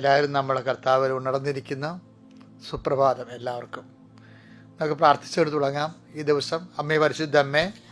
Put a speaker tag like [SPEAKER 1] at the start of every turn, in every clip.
[SPEAKER 1] എല്ലാവരും നമ്മളെ കർത്താവിൽ ഉണർന്നിരിക്കുന്ന സുപ്രഭാതം എല്ലാവർക്കും. നമുക്ക് പ്രാർത്ഥിച്ചെടുത്ത് തുടങ്ങാം. ഈ ദിവസം അമ്മേ പരിശുദ്ധ അമ്മേ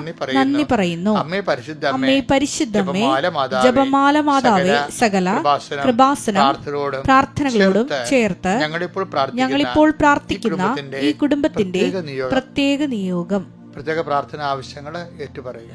[SPEAKER 1] നന്ദി
[SPEAKER 2] പറയുന്നു.
[SPEAKER 1] അമ്മേ പരിശുദ്ധ
[SPEAKER 2] അമ്മേ. പരിശുദ്ധമേ
[SPEAKER 1] ജപമാല മാതാവേ,
[SPEAKER 2] സകല
[SPEAKER 1] കൃപാസനം,
[SPEAKER 2] പ്രാർത്ഥനകളോടും
[SPEAKER 1] ചേർത്ത് ഞങ്ങളിപ്പോൾ പ്രാർത്ഥിക്കുന്ന
[SPEAKER 2] ഈ കുടുംബത്തിന്റെ
[SPEAKER 1] പ്രത്യേക നിയോഗം.
[SPEAKER 2] പ്രത്യേക നിയോഗം.
[SPEAKER 1] പ്രത്യേക പ്രാർത്ഥന ആവശ്യങ്ങൾ ഏറ്റുപറയുക.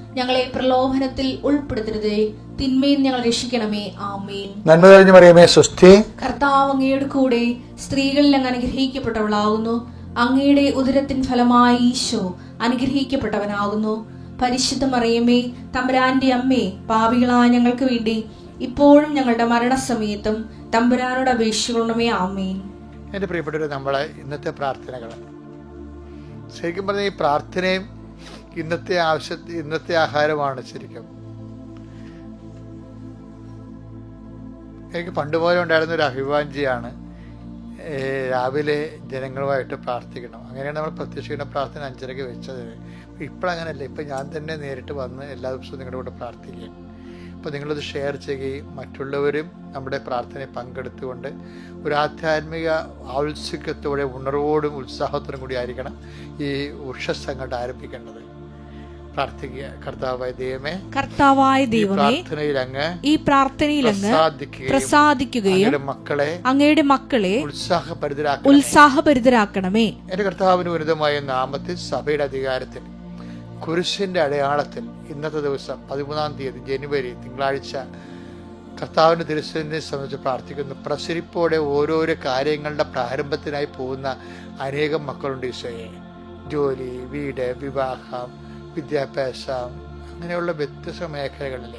[SPEAKER 2] ഞങ്ങളെ പ്രലോഭനത്തിൽ ഉൾപ്പെടുത്തരുതേ. തിന്മയിൽ ഞങ്ങൾ രക്ഷിക്കണമേ. ആമേൻ.
[SPEAKER 1] നന്മ കഴിഞ്ഞു പറയുമേ സ്വസ്തി.
[SPEAKER 2] കർത്താവ് അങ്ങയുടെ കൂടെ സ്ത്രീകളിൽ അങ്ങ് അനുഗ്രഹിക്കപ്പെട്ടവളാകുന്നു അങ്ങയുടെ ഉദരത്തിൻ ഫലമായി ഈശോ അനുഗ്രഹിക്കപ്പെട്ടവനാകുന്നു. പരിശുദ്ധ മറിയമേ തമ്പുരാന്റെ അമ്മേ പാപികളായ ഞങ്ങൾക്ക് വേണ്ടി ഇപ്പോഴും ഞങ്ങളുടെ മരണസമയത്തും തമ്പുരാനോട് അപേക്ഷിക്കണമേ. ആമേൻ.
[SPEAKER 1] എന്റെ പ്രിയപ്പെട്ടവർ നമ്മളെ ഇന്നത്തെ പ്രാർത്ഥനകൾ ശരിക്കും പറഞ്ഞാൽ ഈ പ്രാർത്ഥനയും ഇന്നത്തെ ആവശ്യ ഇന്നത്തെ ആഹാരമാണ് ശരിക്കും. എനിക്ക് പണ്ട് പോലെ ഉണ്ടായിരുന്ന ഒരു അഭിവാഞ്ചിയാണ് രാവിലെ ജനങ്ങളുമായിട്ട് പ്രാർത്ഥിക്കണം. അങ്ങനെയാണ് നമ്മൾ പ്രത്യക്ഷിക്കുന്ന പ്രാർത്ഥന അഞ്ചരയ്ക്ക് വെച്ചത്. ഇപ്പോഴങ്ങനെയല്ല ഇപ്പം ഞാൻ തന്നെ നേരിട്ട് വന്ന് എല്ലാ ദിവസവും നിങ്ങളുടെ കൂടെ പ്രാർത്ഥിക്കുകയും അപ്പോൾ നിങ്ങളത് ഷെയർ ചെയ്യുകയും മറ്റുള്ളവരും നമ്മുടെ പ്രാർത്ഥനയിൽ പങ്കെടുത്തുകൊണ്ട് ഒരു ആധ്യാത്മിക ഔത്സുക്യത്തോടെ ഉണർവോടും ഉത്സാഹത്തോടും കൂടി ആയിരിക്കണം ഈ ഉഷസ് അങ്ങോട്ട് ആരംഭിക്കേണ്ടത്. പ്രാർത്ഥിക്കുക. കർത്താവായ ദൈവമേ
[SPEAKER 2] കർത്താവായ
[SPEAKER 1] ഈ
[SPEAKER 2] ദൈവമേ
[SPEAKER 1] പ്രാർത്ഥനയിൽ അങ്ങ്
[SPEAKER 2] ഈ പ്രാർത്ഥനയിൽ അങ്ങ്
[SPEAKER 1] പ്രസാദിക്കുകയും മക്കളെ
[SPEAKER 2] അങ്ങയുടെ മക്കളെ
[SPEAKER 1] ഉത്സാഹപരിതരാക്കുക
[SPEAKER 2] ഉത്സാഹഭരിതരാക്കണമേ.
[SPEAKER 1] എന്റെ കർത്താവിന് ഉന്നതമായ നാമത്തിൽ സഭയുടെ അധികാരത്തിൽ കുരിശിന്റെ അടയാളത്തിൽ ഇന്നത്തെ ദിവസം പതിമൂന്നാം തീയതി ജനുവരി തിങ്കളാഴ്ച കർത്താവിന്റെ ദർശനത്തെ സംബന്ധിച്ച് പ്രാർത്ഥിക്കുന്നു. പ്രസരിപ്പോടെ ഓരോരോ കാര്യങ്ങളുടെ പ്രാരംഭത്തിനായി പോകുന്ന അനേകം മക്കളുണ്ട് ഈശോയെ. ജോലി വീട് വിവാഹം വിദ്യാഭ്യാസം അങ്ങനെയുള്ള വ്യത്യസ്ത മേഖലകളിൽ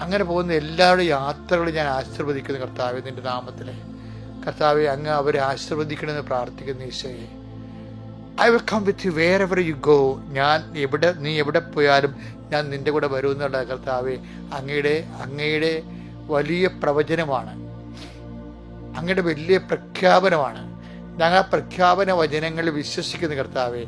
[SPEAKER 1] അങ്ങനെ പോകുന്ന എല്ലാവരുടെ യാത്രകളും ഞാൻ ആശീർവദിക്കുന്നു കർത്താവ് നിന്റെ നാമത്തിൽ കർത്താവ് അങ്ങ് അവരെ ആശീർവദിക്കണമെന്ന് പ്രാർത്ഥിക്കുന്നു ഈശോയെ. I will come with you wherever you go ഞാൻ എവിടെ നീ എവിടെ പോയാലും ഞാൻ നിന്റെ കൂടെ വരുമെന്നുള്ള കർത്താവെ അങ്ങയുടെ അങ്ങയുടെ വലിയ പ്രവചനമാണ്. അങ്ങയുടെ വലിയ പ്രഖ്യാപനമാണ്. ഞങ്ങൾ പ്രഖ്യാപന വചനങ്ങളിൽ വിശ്വസിക്കുന്ന കർത്താവെ.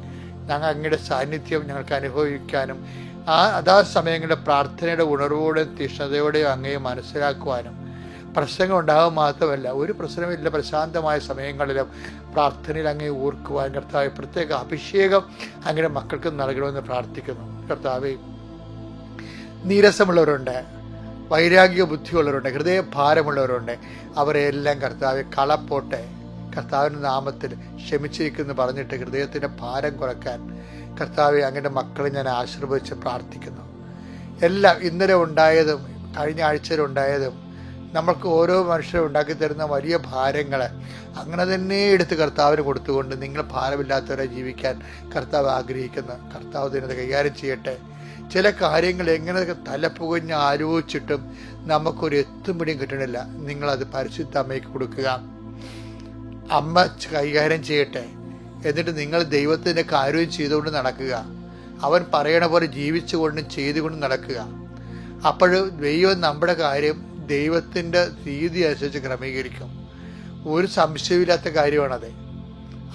[SPEAKER 1] ഞങ്ങൾ അങ്ങയുടെ സാന്നിധ്യം ഞങ്ങൾക്ക് അനുഭവിക്കാനും ആ അതാ സമയങ്ങളുടെ പ്രാർത്ഥനയുടെ ഉണർവോടെയും തീഷ്ണതയോടെയും അങ്ങയെ മനസ്സിലാക്കുവാനും. പ്രശ്നങ്ങൾ ഉണ്ടാകാൻ മാത്രമല്ല ഒരു പ്രശ്നമില്ല പ്രശാന്തമായ സമയങ്ങളിലും പ്രാർത്ഥനയിൽ അങ്ങേ ഓർക്കുവാൻ കർത്താവ് പ്രത്യേക അഭിഷേകം അങ്ങയുടെ മക്കൾക്ക് നൽകണമെന്ന് പ്രാർത്ഥിക്കുന്നു. കർത്താവെ നീരസമുള്ളവരുണ്ട് വൈരാഗ്യ ബുദ്ധിയുള്ളവരുണ്ട് ഹൃദയഭാരമുള്ളവരുണ്ട്. അവരെല്ലാം കർത്താവ് കളപ്പോട്ടെ. കർത്താവിന്റെ നാമത്തിൽ ക്ഷമിച്ചിരിക്കുന്നു പറഞ്ഞിട്ട് ഹൃദയത്തിന്റെ ഭാരം കുറയ്ക്കാൻ കർത്താവെ അങ്ങയുടെ മക്കളെ ഞാൻ ആശീർവദിച്ച് പ്രാർത്ഥിക്കുന്നു. എല്ലാം ഇന്നലെ ഉണ്ടായതും കഴിഞ്ഞ ആഴ്ചയിൽ ഉണ്ടായതും നമ്മൾക്ക് ഓരോ മനുഷ്യരും ഉണ്ടാക്കി തരുന്ന വലിയ ഭാരങ്ങളെ അങ്ങനെ തന്നെ എടുത്ത് കർത്താവിന് കൊടുത്തുകൊണ്ട് നിങ്ങൾ ഭാരമില്ലാത്തവരെ ജീവിക്കാൻ കർത്താവ് ആഗ്രഹിക്കുന്നു. കർത്താവ് ദിനത്തെ കൈകാര്യം ചെയ്യട്ടെ. ചില കാര്യങ്ങൾ എങ്ങനെ തലപ്പുകഞ്ഞ് ആലോചിച്ചിട്ടും നമുക്കൊരു എത്തും പിടിയും കിട്ടണില്ല. നിങ്ങളത് പരിശുദ്ധ അമ്മയ്ക്ക് കൊടുക്കുക. അമ്മ കൈകാര്യം ചെയ്യട്ടെ. എന്നിട്ട് നിങ്ങൾ ദൈവത്തിന്റെ കാര്യം ചെയ്തുകൊണ്ട് നടക്കുക. അവൻ പറയണ പോലെ ജീവിച്ചുകൊണ്ടും ചെയ്തുകൊണ്ടും നടക്കുക. അപ്പോൾ ദൈവം നമ്മുടെ കാര്യം ദൈവത്തിന്റെ രീതി അനുസരിച്ച് ക്രമീകരിക്കും. ഒരു സംശയമില്ലാത്ത കാര്യമാണത്.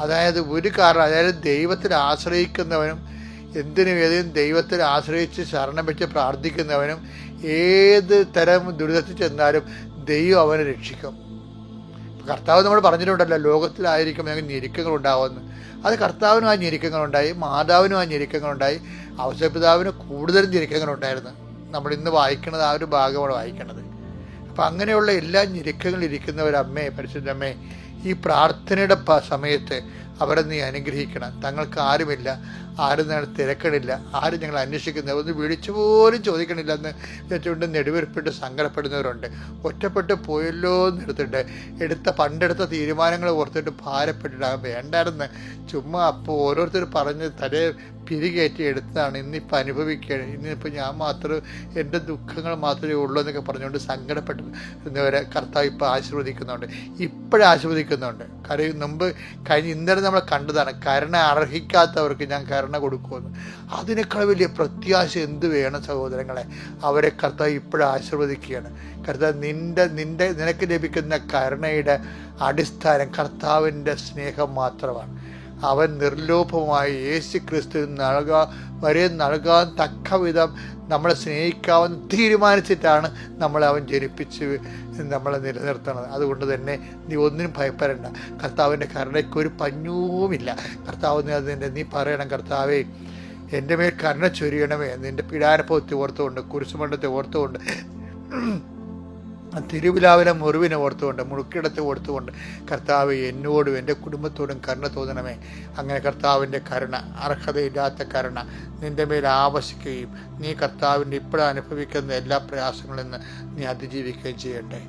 [SPEAKER 1] അതായത് ഒരു കാരണം അതായത് ദൈവത്തിൽ ആശ്രയിക്കുന്നവനും എന്തിനും ഏതിനും ദൈവത്തിൽ ആശ്രയിച്ച് ശരണം വെച്ച് പ്രാർത്ഥിക്കുന്നവനും ഏത് തരം ദുരിതത്തിൽ ചെന്നാലും ദൈവം അവനെ രക്ഷിക്കും. കർത്താവ് നമ്മൾ പറഞ്ഞിട്ടുണ്ടല്ലോ ലോകത്തിലായിരിക്കും ഞങ്ങൾക്ക് ഞെരുക്കങ്ങൾ ഉണ്ടാവുമെന്ന്. അത് കർത്താവിനും ആ ഞെരുക്കങ്ങളുണ്ടായി മാതാവിനും ആ ഞെരുക്കങ്ങളുണ്ടായി. അവസരപിതാവിന് കൂടുതലും ഞെരുക്കങ്ങളുണ്ടായിരുന്നു. നമ്മൾ ഇന്ന് വായിക്കുന്നത് ആ ഒരു ഭാഗമാണ് വായിക്കുന്നത് അപ്പം അങ്ങനെയുള്ള എല്ലാ ഞെരുക്കങ്ങളിരിക്കുന്നവരമ്മേ പരിശുദ്ധമ്മേ ഈ പ്രാർത്ഥനയുടെ സമയത്ത് അവരെ നീ അനുഗ്രഹിക്കണം. തങ്ങൾക്ക് ആരുമില്ല ആരും ഞങ്ങൾ തിരക്കണില്ല ആരും ഞങ്ങൾ അന്വേഷിക്കുന്നില്ല. ഒന്ന് വിളിച്ചു പോലും ചോദിക്കണില്ല എന്ന് വെച്ചുകൊണ്ട് നെടുവീർപ്പിട്ട് സങ്കടപ്പെടുന്നവരുണ്ട്. ഒറ്റപ്പെട്ട് പോയല്ലോ എന്നെടുത്തിട്ട് എടുത്ത പണ്ടെടുത്ത തീരുമാനങ്ങൾ ഓർത്തിട്ട് ഭാരപ്പെട്ടിട്ട് വേണ്ടായിരുന്നു. ചുമ്മാ അപ്പോൾ ഓരോരുത്തർ പറഞ്ഞ് തലേ പിരികേറ്റി എടുത്തതാണ് ഇന്നിപ്പോൾ അനുഭവിക്കുകയാണ് ഇന്നിപ്പോൾ ഞാൻ മാത്രം എന്റെ ദുഃഖങ്ങൾ മാത്രമേ ഉള്ളൂ എന്നൊക്കെ പറഞ്ഞുകൊണ്ട് സങ്കടപ്പെടുന്നവരെ കർത്താവ് ഇപ്പോൾ ആശീർവദിക്കുന്നുണ്ട്. ഇപ്പോഴും ആശീർവദിക്കുന്നുണ്ട് കാര്യം മുമ്പ് കഴിഞ്ഞ ഇന്നലെ നമ്മൾ കണ്ടതാണ് കരുണ അർഹിക്കാത്തവർക്ക് ഞാൻ കരുണ കൊടുക്കുമെന്ന്. അതിനേക്കാൾ വലിയ പ്രത്യാശ എന്ത് വേണം സഹോദരങ്ങളെ? അവരെ കർത്താവ് ഇപ്പോഴും ആശീർവദിക്കുകയാണ്. കർത്താവ് നിന്റെ നിന്റെ നിനക്ക് ലഭിക്കുന്ന കരുണയുടെ അടിസ്ഥാനം കർത്താവിന്റെ സ്നേഹം മാത്രമാണ്. അവൻ നിർലോഭമായി യേശു ക്രിസ്തു നൽകാ വരെ നൽകാൻ തക്ക വിധം നമ്മളെ സ്നേഹിക്കാമെന്ന് തീരുമാനിച്ചിട്ടാണ് നമ്മളെ അവൻ ജനിപ്പിച്ച് നമ്മളെ നിലനിർത്തണത് അതുകൊണ്ട് തന്നെ നീ ഒന്നിനും ഭയപ്പെടേണ്ട. കർത്താവിന്റെ കരുണയ്ക്ക് ഒരു പഞ്ഞുവുമില്ല. കർത്താവ് അതിന്റെ നീ പറയണം കർത്താവേ എന്റെ മേൽ കരുണ ചൊരിയണമേ. നിന്റെ പിടാരപ്പത്തെ ഓർത്തുകൊണ്ട് കുരിശുമണ്ഡത്തെ ഓർത്തുകൊണ്ട് തിരുവിലാവിലെ മുറിവിനെ ഓർത്തുകൊണ്ട് മുറുക്കിടത്ത് ഓർത്തുകൊണ്ട് കർത്താവ് എന്നോടും എന്റെ കുടുംബത്തോടും കരുണ തോന്നണമേ. അങ്ങനെ കർത്താവിന്റെ കരുണ അർഹതയില്ലാത്ത കരുണ നിന്റെ മേൽ ആവശിക്കുകയും നീ കർത്താവിന്റെ ഇപ്പോഴും അനുഭവിക്കുന്ന എല്ലാ പ്രയാസങ്ങളിൽ നിന്ന് നീ അതിജീവിക്കുകയും ചെയ്യട്ടെ.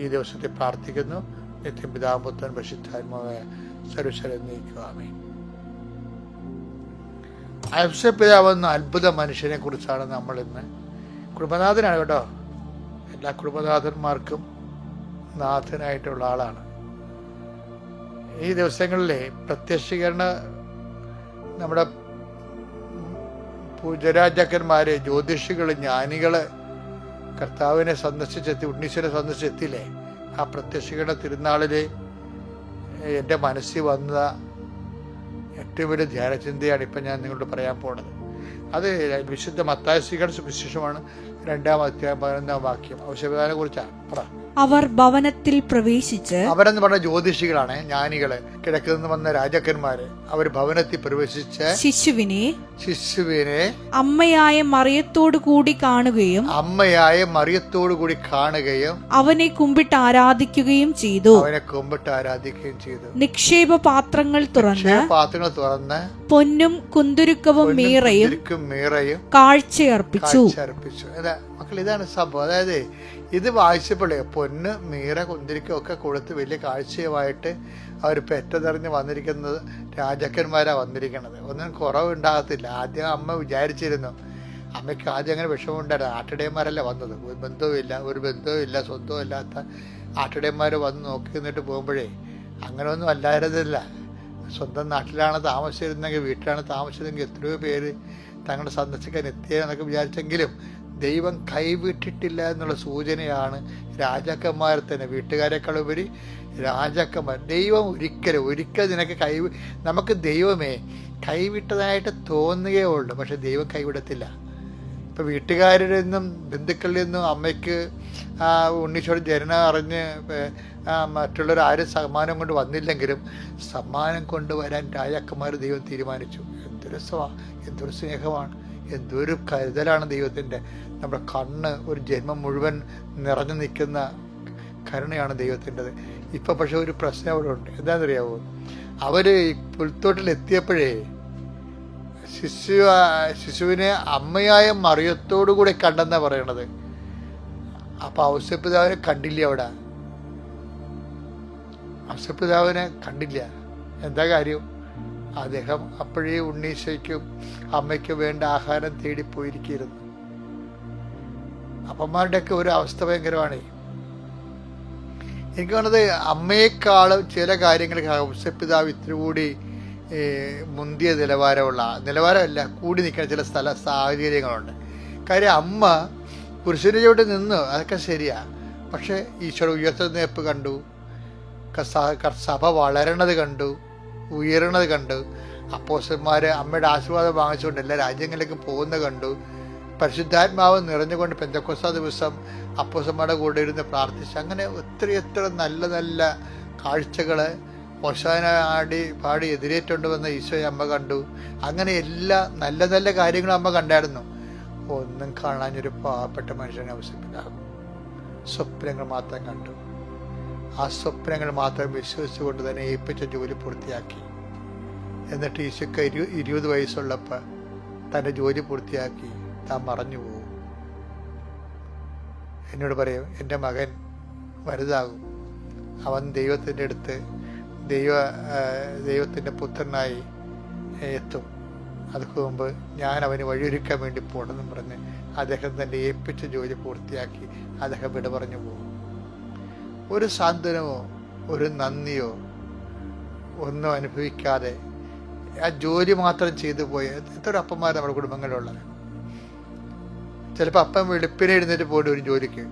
[SPEAKER 1] ഈ ദിവസത്തെ പ്രാർത്ഥിക്കുന്നു. നിത്യം പിതാപുത്രൻ പ്രശുദ്ധാത്മാവായ സർവശരം നീക്കുവാമേ അംശപിതാവ് എന്ന അത്ഭുത മനുഷ്യനെ കുറിച്ചാണ് നമ്മളിന്ന് കുടുംബനാഥനാണ് കേട്ടോ. എല്ലാ കുടുംബനാഥന്മാർക്കും നാഥനായിട്ടുള്ള ആളാണ്. ഈ ദിവസങ്ങളിലെ പ്രത്യക്ഷീകരണ നമ്മുടെ പൂജരാജാക്കന്മാര് ജ്യോതിഷികൾ ജ്ഞാനികൾ കർത്താവിനെ സന്ദർശിച്ചെത്തി ഉണ്ണീശ്വരെ സന്ദർശിച്ചെത്തിയില്ലേ? ആ പ്രത്യക്ഷീകരണ തിരുനാളിൽ എന്റെ മനസ്സിൽ വന്ന ഏറ്റവും വലിയ ധ്യാനചിന്തയാണ് ഇപ്പം ഞാൻ നിങ്ങളോട് പറയാൻ പോണത്. അത് വിശുദ്ധ മത്തായസികളുടെ സുവിശേഷമാണ് രണ്ടാം അധ്യായം പതിനൊന്നാം വാക്യം. ഔഷധനെ കുറിച്ചാണ് പറ.
[SPEAKER 3] അവർ ഭവനത്തിൽ പ്രവേശിച്ച്
[SPEAKER 1] അവരെന്ന് പറഞ്ഞ ജ്യോതിഷികളാണ് ജ്ഞാനികൾ. കിഴക്കുനിന്ന് വന്ന രാജാക്കന്മാര് അവർ ഭവനത്തിൽ പ്രവേശിച്ച്
[SPEAKER 3] ശിശുവിനെ
[SPEAKER 1] ശിശുവിനെ
[SPEAKER 3] അമ്മയായ മറിയത്തോടു കൂടി കാണുകയും
[SPEAKER 1] അമ്മയായ മറിയത്തോടു കൂടി കാണുകയും
[SPEAKER 3] അവനെ കുമ്പിട്ട് ആരാധിക്കുകയും ചെയ്തു.
[SPEAKER 1] അവനെ കുമ്പിട്ട് ആരാധിക്കുകയും ചെയ്തു.
[SPEAKER 3] നിക്ഷേപ പാത്രങ്ങൾ തുറന്ന്
[SPEAKER 1] പാത്രങ്ങൾ തുറന്ന്
[SPEAKER 3] പൊന്നും കുന്തുരുക്കവും മീറയും
[SPEAKER 1] മീറയും
[SPEAKER 3] കാഴ്ചയർപ്പിച്ചു.
[SPEAKER 1] അർപ്പിച്ചു അതാ മക്കൾ ഇതാണ് സംഭവം. അതായത് ഇത് വായിച്ചപ്പോഴേ പൊന്ന് മീറ കുന്തിരിക്കൊക്കെ കൊടുത്ത് വലിയ കാഴ്ചയുമായിട്ട് അവർ പെറ്റതെറിഞ്ഞ് വന്നിരിക്കുന്നത് രാജാക്കന്മാരാണ് വന്നിരിക്കുന്നത് ഒന്നും കുറവുണ്ടാകത്തില്ല. ആദ്യം അമ്മ വിചാരിച്ചിരുന്നു അമ്മയ്ക്ക് ആദ്യം അങ്ങനെ വിഷമമുണ്ടായിരുന്നു. ആട്ടിടയന്മാരല്ല വന്നത്? ഒരു ബന്ധവുമില്ല ഒരു ബന്ധവുമില്ല ഇല്ലാത്ത ആട്ടിടയന്മാർ വന്ന് നോക്കി നിന്നിട്ട് പോകുമ്പോഴേ അങ്ങനെയൊന്നും അല്ലായിരുന്നില്ല. സ്വന്തം നാട്ടിലാണ് താമസിച്ചിരുന്നെങ്കിൽ വീട്ടിലാണ് താമസിച്ചതെങ്കിൽ എത്രയോ പേര് തങ്ങളെ സന്ദർശിക്കാൻ എത്തിയെന്നൊക്കെ വിചാരിച്ചെങ്കിലും ദൈവം കൈവിട്ടിട്ടില്ല എന്നുള്ള സൂചനയാണ് രാജാക്കന്മാരെ തന്നെ. വീട്ടുകാരെക്കാൾ ഉപരി രാജാക്കന്മാർ. ദൈവം ഒരിക്കലും ഒരിക്കൽ നിനക്ക് കൈ നമുക്ക് ദൈവമേ കൈവിട്ടതായിട്ട് തോന്നുകയേ ഉള്ളൂ പക്ഷെ ദൈവം കൈവിടത്തില്ല. ഇപ്പം വീട്ടുകാരിൽ നിന്നും ബന്ധുക്കളിൽ നിന്നും അമ്മയ്ക്ക് ഉണ്ണീശോയുടെ ജനനം അറിഞ്ഞ് മറ്റുള്ളവർ ആരും സമ്മാനം കൊണ്ട് വന്നില്ലെങ്കിലും സമ്മാനം കൊണ്ടുവരാൻ രാജാക്കന്മാർ ദൈവം തീരുമാനിച്ചു. എന്തൊരു എന്തൊരു സ്നേഹമാണ്. എന്തൊരു കരുതലാണ് ദൈവത്തിന്റെ നമ്മുടെ കണ്ണ് ഒരു ജന്മം മുഴുവൻ നിറഞ്ഞു നിൽക്കുന്ന കരുണയാണ് ദൈവത്തിന്റെത്. ഇപ്പം പക്ഷെ ഒരു പ്രശ്നം അവിടെ ഉണ്ട്. എന്താണെന്നറിയാവോ? അവർ പുൽത്തോട്ടിൽ എത്തിയപ്പോഴേ ശിശു ശിശുവിനെ അമ്മയായ മറിയത്തോടു കൂടെ കണ്ടെന്നാ പറയണത്. അപ്പൊ ഔസപിതാവിനെ കണ്ടില്ല അവിടെ? ഔസപിതാവിനെ കണ്ടില്ല. എന്താ കാര്യം? അദ്ദേഹം അപ്പോഴേ ഉണ്ണീശയ്ക്കും അമ്മയ്ക്കും വേണ്ട ആഹാരം തേടി പോയിരിക്കുന്നു അപ്പന്മാരുടെയൊക്കെ ഒരു അവസ്ഥ ഭയങ്കരമാണ്. എനിക്ക് തോന്നുന്നത് അമ്മയെക്കാളും ചില കാര്യങ്ങൾക്ക് ഔസപിതാവ് ഇത്തിരി മുന്തിയ നിലവാരമുള്ള നിലവാരമല്ല കൂടി നിൽക്കുന്ന ചില സ്ഥല സാഹചര്യങ്ങളുണ്ട്. കാര്യം അമ്മ പുരുഷന് ചുവട്ട് നിന്നു അതൊക്കെ ശരിയാ. പക്ഷേ ഈശ്വര ഉയർത്തുന്നേപ്പ് കണ്ടു. സഭ വളരണത് കണ്ടു. ഉയരണത് കണ്ടു. അപ്പോസന്മാർ അമ്മയുടെ ആശീർവാദം വാങ്ങിച്ചുകൊണ്ട് എല്ലാ രാജ്യങ്ങളിലേക്ക് പോകുന്നത് കണ്ടു. പരിശുദ്ധാത്മാവ് നിറഞ്ഞുകൊണ്ട് പെന്തക്കൊസ ദിവസം അപ്പോസന്മാരുടെ കൂടെ ഇരുന്ന് പ്രാർത്ഥിച്ച്. അങ്ങനെ ഒത്തിരി എത്ര നല്ല നല്ല കാഴ്ചകൾ ആടി പാടി എതിരേറ്റുകൊണ്ട് വന്ന ഈശോയെ അമ്മ കണ്ടു. അങ്ങനെ എല്ലാ നല്ല നല്ല കാര്യങ്ങളും അമ്മ കണ്ടായിരുന്നു. ഒന്നും കാണാനൊരു പാവപ്പെട്ട മനുഷ്യനെ അവസരമില്ലാകും സ്വപ്നങ്ങൾ മാത്രം കണ്ടു. ആ സ്വപ്നങ്ങൾ മാത്രം വിശ്വസിച്ചുകൊണ്ട് തന്നെ ഏൽപ്പിച്ച ജോലി പൂർത്തിയാക്കി. എന്നിട്ട് ഈശോയ്ക്ക് ഇരു ഇരുപത് വയസ്സുള്ളപ്പോൾ തന്റെ ജോലി പൂർത്തിയാക്കി താൻ മറഞ്ഞു പോകും എന്നോട് പറയും എന്റെ മകൻ വലുതാകും. അവൻ ദൈവത്തിന്റെ അടുത്ത് ദൈവ ദൈവത്തിന്റെ പുത്രനായി എത്തും. അതൊക്കെ മുമ്പ് ഞാൻ അവന് വഴിയൊരുക്കാൻ വേണ്ടി പോകണമെന്ന് പറഞ്ഞ് അദ്ദേഹം തന്റെ ഏൽപ്പിച്ച ജോലി പൂർത്തിയാക്കി അദ്ദേഹം വിട പറഞ്ഞു പോകും ഒരു സാന്ത്വനമോ ഒരു നന്ദിയോ ഒന്നും അനുഭവിക്കാതെ ആ ജോലി മാത്രം ചെയ്തു പോയ. എത്ര അപ്പന്മാർ നമ്മുടെ കുടുംബങ്ങളിലുള്ളത്. ചിലപ്പോൾ അപ്പം വെളുപ്പിനെ എഴുന്നേറ്റ് പോകേണ്ട ഒരു ജോലിക്ക്.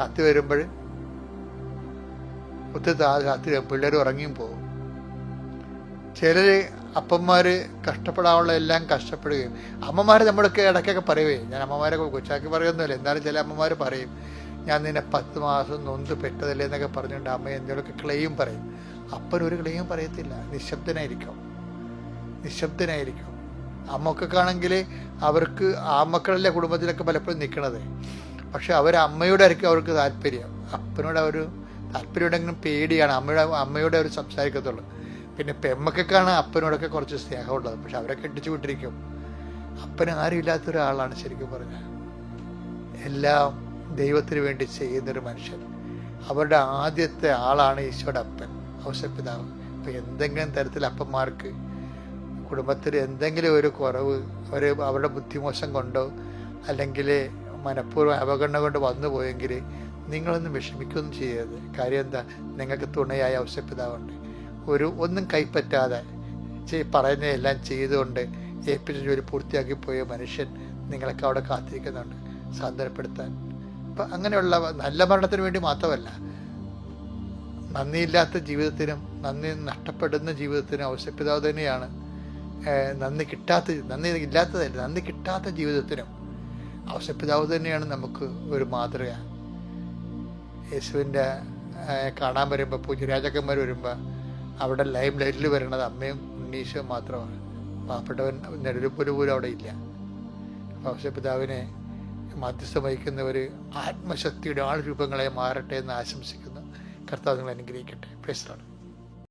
[SPEAKER 1] രാത്രി വരുമ്പോൾ ഒത്തിരി രാത്രി പിള്ളേർ ഉറങ്ങിയും പോകും ചിലർ അപ്പന്മാർ കഷ്ടപ്പെടാനുള്ള എല്ലാം കഷ്ടപ്പെടുകയും അമ്മമാർ നമ്മളൊക്കെ ഇടയ്ക്കൊക്കെ പറയുകയും ഞാൻ അമ്മമാരെ കൊച്ചാക്കി പറയുന്നില്ല എന്നാലും ചില അമ്മമാർ പറയും ഞാൻ നിന്നെ പത്ത് മാസം നൊന്ത് പെട്ടതല്ലേ എന്നൊക്കെ പറഞ്ഞുകൊണ്ട് അമ്മ എന്തെങ്കിലുമൊക്കെ ക്ലെയിം പറയും. അപ്പൻ ഒരു ക്ലെയിം പറയത്തില്ല. നിശബ്ദനായിരിക്കും. നിശബ്ദനായിരിക്കും. അമ്മക്കൊക്കെയാണെങ്കിൽ അവർക്ക് ആ മക്കളല്ലേ കുടുംബത്തിലൊക്കെ പലപ്പോഴും നിൽക്കണത്. പക്ഷെ അവർ അമ്മയോട് ആയിരിക്കും അവർക്ക് താല്പര്യം. അപ്പനോട് അവർ താല്പര്യം ഉണ്ടെങ്കിലും പേടിയാണ്. അമ്മയുടെ അമ്മയോട് അവർ സംസാരിക്കത്തുള്ളൂ. പിന്നെ പെമ്മക്കൊക്കെയാണ് അപ്പനോടൊക്കെ കുറച്ച് സ്നേഹമുള്ളത്. പക്ഷെ അവരൊക്കെ കെട്ടിച്ചു വിട്ടിരിക്കും. അപ്പന് ആരും ഇല്ലാത്ത ഒരാളാണ് ശരിക്കും പറഞ്ഞാൽ. എല്ലാം ദൈവത്തിന് വേണ്ടി ചെയ്യുന്നൊരു മനുഷ്യൻ. അവരുടെ ആദ്യത്തെ ആളാണ് ഈശോയുടെ അപ്പൻ ഔഷപിതാവ് അപ്പം എന്തെങ്കിലും തരത്തിൽ അപ്പന്മാർക്ക് കുടുംബത്തിൽ എന്തെങ്കിലും ഒരു കുറവ് ഒരു അവരുടെ ബുദ്ധിമോശം കൊണ്ടോ അല്ലെങ്കിൽ മനഃപൂർവം അവഗണന കൊണ്ട് വന്നു പോയെങ്കിൽ നിങ്ങളൊന്നും വിഷമിക്കുകയൊന്നും ചെയ്യരുത്. കാര്യം എന്താ? നിങ്ങൾക്ക് തുണയായ ഔഷപിതാവുണ്ട് ഒരു ഒന്നും കൈപ്പറ്റാതെ പറയുന്നതെല്ലാം ചെയ്തുകൊണ്ട് ഏൽപ്പിച്ച ജോലി പൂർത്തിയാക്കി പോയ മനുഷ്യൻ നിങ്ങളൊക്കെ അവിടെ കാത്തിരിക്കുന്നുണ്ട്. സാന്ത്വനപ്പെടുത്താൻ. അപ്പം അങ്ങനെയുള്ള നല്ല മരണത്തിന് വേണ്ടി മാത്രമല്ല നന്ദിയില്ലാത്ത ജീവിതത്തിനും നന്ദി നഷ്ടപ്പെടുന്ന ജീവിതത്തിനും ഔസപിതാവ് തന്നെയാണ് നന്ദി കിട്ടാത്ത നന്ദി ഇല്ലാത്തതല്ല നന്ദി കിട്ടാത്ത ജീവിതത്തിനും ഔസപിതാവ് തന്നെയാണ് നമുക്ക് ഒരു മാതൃക. യേശുവിന്റെ കാണാൻ വരുമ്പോൾ പൂജ്യരാജാക്കന്മാർ വരുമ്പോൾ അവിടെ ലൈം ലൈറ്റിൽ വരുന്നത് അമ്മയും ഉണ്ണീശയും മാത്രമാണ്. പാവപ്പെട്ടവൻ നെടുപ്പുര പോലും അവിടെ ഇല്ല. ഔസപിതാവിനെ മധ്യസ്ഥം വഹിക്കുന്നവർ ആത്മശക്തിയുടെ ആൾ രൂപങ്ങളെ മാറട്ടെ എന്ന് ആശംസിക്കുന്നു. കർത്താവ് നിങ്ങൾ അനുഗ്രഹിക്കട്ടെ. പ്രശ്നമാണ്